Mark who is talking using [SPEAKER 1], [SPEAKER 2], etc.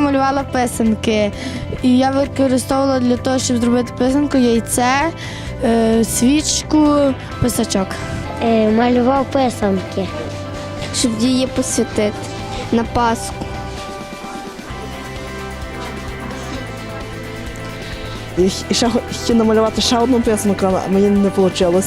[SPEAKER 1] малювала писанки. І я використовувала для того, щоб зробити писанку яйце, е, свічку, писачок.
[SPEAKER 2] Е, малював писанки.
[SPEAKER 3] щоб її посвятити на Пасху.
[SPEAKER 4] І, і ще хотів намалювати ще одну писанку, але мені не вийшло.